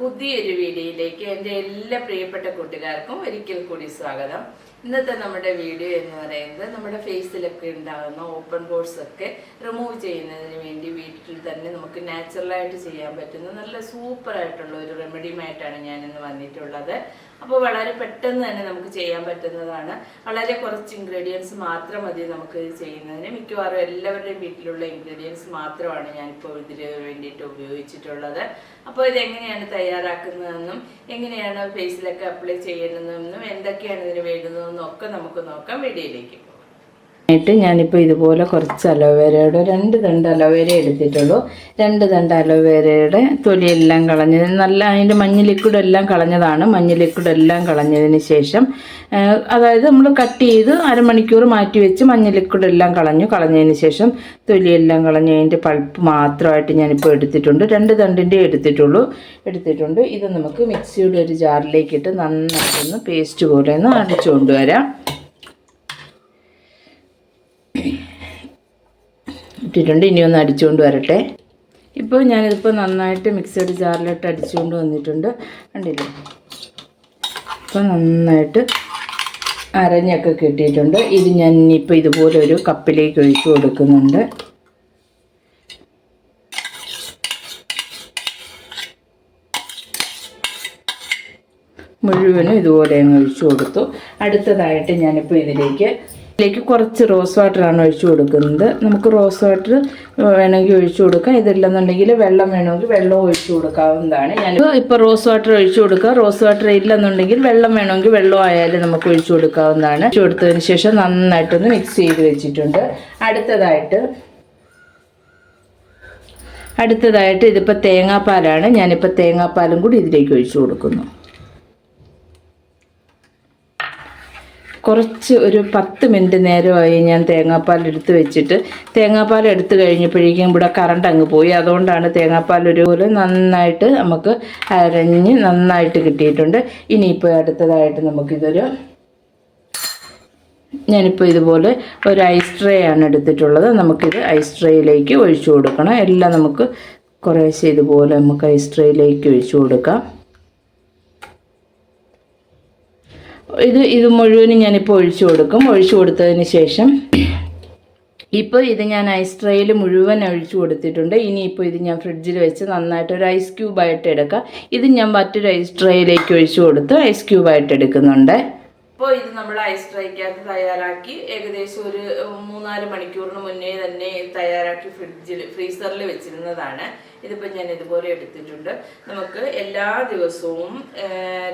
പുതിയൊരു വീഡിയോയിലേക്ക് എന്റെ എല്ലാ പ്രിയപ്പെട്ട കൂട്ടുകാർക്കും ഒരിക്കൽ കൂടി സ്വാഗതം. ഇന്നത്തെ നമ്മുടെ വീഡിയോ എന്ന് പറയുന്നത് നമ്മുടെ ഫേസിലൊക്കെ ഉണ്ടാകുന്ന ഓപ്പൺ പോർട്സ് ഒക്കെ റിമൂവ് ചെയ്യുന്നതിന് വേണ്ടി വീട്ടിൽ തന്നെ നമുക്ക് നാച്ചുറലായിട്ട് ചെയ്യാൻ പറ്റുന്ന നല്ല സൂപ്പർ ആയിട്ടുള്ള ഒരു റെമഡിയുമായിട്ടാണ് ഞാൻ ഇന്ന് വന്നിട്ടുള്ളത്. അപ്പോൾ വളരെ പെട്ടെന്ന് തന്നെ നമുക്ക് ചെയ്യാൻ പറ്റുന്നതാണ്. വളരെ കുറച്ച് ഇൻഗ്രീഡിയൻസ് മാത്രം മതി നമുക്ക് ചെയ്യുന്നതിന്. മിക്കവാറും എല്ലാവരുടെയും വീട്ടിലുള്ള ഇൻഗ്രീഡിയൻസ് മാത്രമാണ് ഞാനിപ്പോൾ ഇതിന് വേണ്ടിയിട്ട് ഉപയോഗിച്ചിട്ടുള്ളത്. അപ്പോൾ ഇതെങ്ങനെയാണ് തയ്യാറാക്കുന്നതെന്നും എങ്ങനെയാണ് ഫേസിലൊക്കെ അപ്ലൈ ചെയ്യുന്നതെന്നും എന്തൊക്കെയാണ് ഇതിന് വേണ്ടുന്നതെന്നും ഒക്കെ നമുക്ക് നോക്കാം. വീഡിയോയിലേക്ക് ആയിട്ട് ഞാനിപ്പോൾ ഇതുപോലെ കുറച്ച് അലോവേരയുടെ രണ്ട് തണ്ട് അലോവേര എടുത്തിട്ടുള്ളൂ. രണ്ട് തണ്ട് അലോവേരയുടെ തൊലിയെല്ലാം കളഞ്ഞ് നല്ല അതിന്റെ മഞ്ഞ ലിക്വിഡ് എല്ലാം കളഞ്ഞതാണ്. മഞ്ഞ ലിക്വിഡ് എല്ലാം കളഞ്ഞതിന് ശേഷം അതായത് നമ്മൾ കട്ട് ചെയ്ത് അരമണിക്കൂർ മാറ്റി വെച്ച് മഞ്ഞ ലിക്വിഡ് എല്ലാം കളഞ്ഞു. കളഞ്ഞതിന് ശേഷം തൊലിയെല്ലാം കളഞ്ഞ് അതിന്റെ പൾപ്പ് മാത്രമായിട്ട് ഞാനിപ്പോൾ എടുത്തിട്ടുണ്ട്. രണ്ട് തണ്ടിന്റെ എടുത്തിട്ടുള്ളൂ. എടുത്തിട്ടുണ്ട്. ഇത് നമുക്ക് മിക്സിയുടെ ഒരു ജാറിലേക്കിട്ട് നന്നായിട്ടൊന്ന് പേസ്റ്റ് പോലെ ഒന്ന് അടിച്ചു കൊണ്ടുവരാം ഇട്ടിട്ടുണ്ട്. ഇനി ഒന്ന് അടിച്ചുകൊണ്ട് വരട്ടെ. ഇപ്പോൾ ഞാനിതിപ്പോൾ നന്നായിട്ട് മിക്സഡ് ജാറിലിട്ട് അടിച്ചുകൊണ്ട് വന്നിട്ടുണ്ട്. കണ്ടില്ലേ? ഇപ്പോൾ നന്നായിട്ട് അരഞ്ഞൊക്കെ കിട്ടിയിട്ടുണ്ട്. ഇത് ഞാൻ ഇനിയിപ്പോൾ ഇതുപോലെ ഒരു കപ്പിലേക്ക് ഒഴിച്ചു കൊടുക്കുന്നുണ്ട്. മുഴുവനും ഇതുപോലെ ഒഴിച്ചു കൊടുത്തു. അടുത്തതായിട്ട് ഞാനിപ്പോൾ ഇതിലേക്ക് ഇതിലേക്ക് കുറച്ച് റോസ് വാട്ടറാണ് ഒഴിച്ചു കൊടുക്കുന്നത്. നമുക്ക് റോസ് വാട്ടർ വേണമെങ്കിൽ ഒഴിച്ചു കൊടുക്കാം. ഇതില്ലെന്നുണ്ടെങ്കിൽ വെള്ളം വേണമെങ്കിൽ വെള്ളം ഒഴിച്ചു കൊടുക്കാവുന്നതാണ്. ഞാൻ ഇപ്പോൾ റോസ് വാട്ടർ ഒഴിച്ചു കൊടുക്കുക റോസ് വാട്ടർ ഇല്ലെന്നുണ്ടെങ്കിൽ വെള്ളം വേണമെങ്കിൽ വെള്ളം ആയാലും നമുക്ക് ഒഴിച്ചു കൊടുക്കാവുന്നതാണ്. ഒഴിച്ചു കൊടുത്തതിന് ശേഷം നന്നായിട്ടൊന്ന് മിക്സ് ചെയ്ത് വെച്ചിട്ടുണ്ട്. അടുത്തതായിട്ട് അടുത്തതായിട്ട് ഇതിപ്പോൾ തേങ്ങാപ്പാലാണ്. ഞാനിപ്പോൾ തേങ്ങാപ്പാലും കൂടി ഇതിലേക്ക് ഒഴിച്ചു കൊടുക്കുന്നു. കുറച്ച് ഒരു പത്ത് മിനിറ്റ് നേരമായി ഞാൻ തേങ്ങാപ്പാൽ എടുത്ത് വെച്ചിട്ട് തേങ്ങാപ്പാൽ എടുത്തു കഴിഞ്ഞപ്പോഴേക്കും ഇവിടെ കറണ്ട് അങ്ങ് പോയി. അതുകൊണ്ടാണ് തേങ്ങാപ്പാൽ ഒരു പോലെ നന്നായിട്ട് നമുക്ക് അരഞ്ഞ് നന്നായിട്ട് കിട്ടിയിട്ടുണ്ട്. ഇനിയിപ്പോൾ അടുത്തതായിട്ട് നമുക്കിതൊരു ഞാനിപ്പോൾ ഇതുപോലെ ഒരു ഐസ് ട്രേ ആണ് എടുത്തിട്ടുള്ളത്. നമുക്കിത് ഐസ് ട്രേയിലേക്ക് ഒഴിച്ചു കൊടുക്കണം. എല്ലാം നമുക്ക് കുറേശ്ശെ ഇതുപോലെ നമുക്ക് ഐസ് ട്രേയിലേക്ക് ഒഴിച്ചു കൊടുക്കാം. ഇത് ഇത് മുഴുവനും ഞാനിപ്പോൾ ഒഴിച്ചു കൊടുക്കും. ഒഴിച്ചു കൊടുത്തതിന് ശേഷം ഇപ്പോൾ ഇത് ഞാൻ ഐസ് ട്രേയിൽ മുഴുവൻ ഒഴിച്ചു കൊടുത്തിട്ടുണ്ട്. ഇനിയിപ്പോൾ ഇത് ഞാൻ ഫ്രിഡ്ജിൽ വെച്ച് നന്നായിട്ട് ഒരു ഐസ് ക്യൂബായിട്ട് എടുക്കാം. ഇത് ഞാൻ മറ്റൊരു ഐസ് ട്രേയിലേക്ക് ഒഴിച്ചു കൊടുത്ത് ഐസ് ക്യൂബായിട്ട് എടുക്കുന്നുണ്ട്. ഇപ്പോൾ ഇത് നമ്മൾ ഐസ് ട്രേക്കകത്ത് തയ്യാറാക്കി ഏകദേശം ഒരു മൂന്നാൽ മണിക്കൂറിന് മുന്നേ തന്നെ തയ്യാറാക്കി ഫ്രിഡ്ജിൽ ഫ്രീസറിൽ വെച്ചിരുന്നതാണ്. ഇതിപ്പോൾ ഞാൻ ഇതുപോലെ എടുത്തിട്ടുണ്ട്. നമുക്ക് എല്ലാ ദിവസവും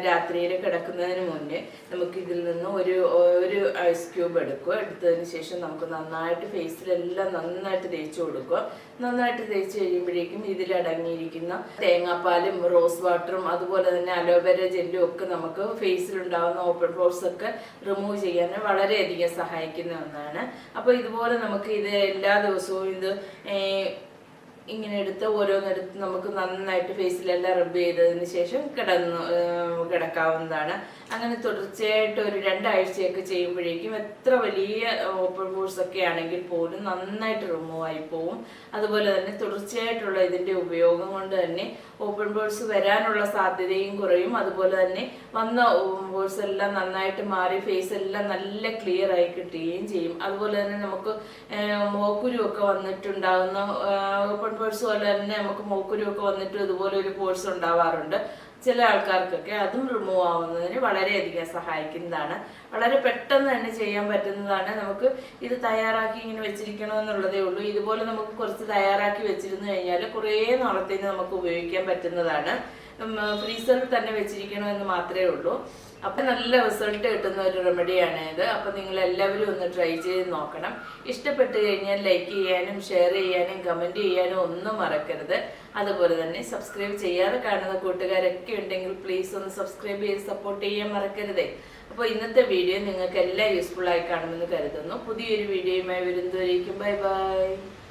രാത്രിയിൽ കിടക്കുന്നതിന് മുന്നേ നമുക്ക് ഇതിൽ നിന്ന് ഒരു ഒരു ഐസ് ക്യൂബ് എടുക്കുക. എടുത്തതിന് ശേഷം നമുക്ക് നന്നായിട്ട് ഫേസിലെല്ലാം നന്നായിട്ട് തേച്ച് കൊടുക്കുക. നന്നായിട്ട് തേച്ച് കഴിയുമ്പോഴേക്കും ഇതിലടങ്ങിയിരിക്കുന്ന തേങ്ങാപ്പാലും റോസ് വാട്ടറും അതുപോലെ തന്നെ അലോവേര ജെല്ലും ഒക്കെ നമുക്ക് ഫേസിലുണ്ടാകുന്ന ഓപ്പൺ പോർസ് ഒക്കെ റിമൂവ് ചെയ്യാൻ വളരെയധികം സഹായിക്കുന്ന ഒന്നാണ്. അപ്പോൾ ഇതുപോലെ നമുക്ക് ഇത് എല്ലാ ദിവസവും ഇത് ഇങ്ങനെ എടുത്ത് ഓരോന്നെടുത്ത് നമുക്ക് നന്നായിട്ട് ഫേസിലെല്ലാം റബ്ബ് ചെയ്തതിന് ശേഷം കിടന്നു കിടക്കാവുന്നതാണ്. അങ്ങനെ തുടർച്ചയായിട്ട് ഒരു രണ്ടാഴ്ചയൊക്കെ ചെയ്യുമ്പോഴേക്കും എത്ര വലിയ ഓപ്പൺ പോർസ് ഒക്കെ ആണെങ്കിൽ പോലും നന്നായിട്ട് റിമൂവ് ആയി പോവും. അതുപോലെ തന്നെ തുടർച്ചയായിട്ടുള്ള ഇതിന്റെ ഉപയോഗം കൊണ്ട് തന്നെ ഓപ്പൺ പോർസ് വരാനുള്ള സാധ്യതയും കുറയും. അതുപോലെ തന്നെ വന്ന ഓപ്പൺ എല്ലാം നന്നായിട്ട് മാറി ഫേസ് എല്ലാം നല്ല ക്ലിയർ ആയി കിട്ടുകയും ചെയ്യും. അതുപോലെ തന്നെ നമുക്ക് മോക്കുരു ഒക്കെ വന്നിട്ടുണ്ടാകുന്ന ഓപ്പൺ പോർസ് പോലെ തന്നെ നമുക്ക് മൂക്കുരുവൊക്കെ വന്നിട്ട് ഇതുപോലെ ഒരു പോർസ് ഉണ്ടാവാറുണ്ട് ചില ആൾക്കാർക്കൊക്കെ. അതും റിമൂവ് ആവുന്നതിന് വളരെയധികം സഹായിക്കുന്നതാണ്. വളരെ പെട്ടെന്ന് തന്നെ ചെയ്യാൻ പറ്റുന്നതാണ്. നമുക്ക് ഇത് തയ്യാറാക്കി ഇങ്ങനെ വെച്ചിരിക്കണമെന്നുള്ളതേ ഉള്ളൂ. ഇതുപോലെ നമുക്ക് കുറച്ച് തയ്യാറാക്കി വെച്ചിരുന്നു കഴിഞ്ഞാൽ കുറേ നാളത്തേന് നമുക്ക് ഉപയോഗിക്കാൻ പറ്റുന്നതാണ്. ഫ്രീസറിൽ തന്നെ വെച്ചിരിക്കണമെന്ന് മാത്രമേ ഉള്ളൂ. അപ്പം നല്ല റിസൾട്ട് കിട്ടുന്ന ഒരു റെമഡിയാണ് ഇത്. അപ്പം നിങ്ങൾ എല്ലാവരും ഒന്ന് ട്രൈ ചെയ്ത് നോക്കണം. ഇഷ്ടപ്പെട്ട് കഴിഞ്ഞാൽ ലൈക്ക് ചെയ്യാനും ഷെയർ ചെയ്യാനും കമന്റ് ചെയ്യാനും ഒന്നും മറക്കരുത്. അതുപോലെ തന്നെ സബ്സ്ക്രൈബ് ചെയ്യാതെ കാണുന്ന കൂട്ടുകാരൊക്കെ ഉണ്ടെങ്കിൽ പ്ലീസ് ഒന്ന് സബ്സ്ക്രൈബ് ചെയ്ത് സപ്പോർട്ട് ചെയ്യാൻ മറക്കരുതേ. അപ്പോൾ ഇന്നത്തെ വീഡിയോ നിങ്ങൾക്ക് എല്ലാം യൂസ്ഫുൾ ആയി കാണുമെന്ന് കരുതുന്നു. പുതിയൊരു വീഡിയോയുമായി വരുന്നതുവരേക്കും. Bye bye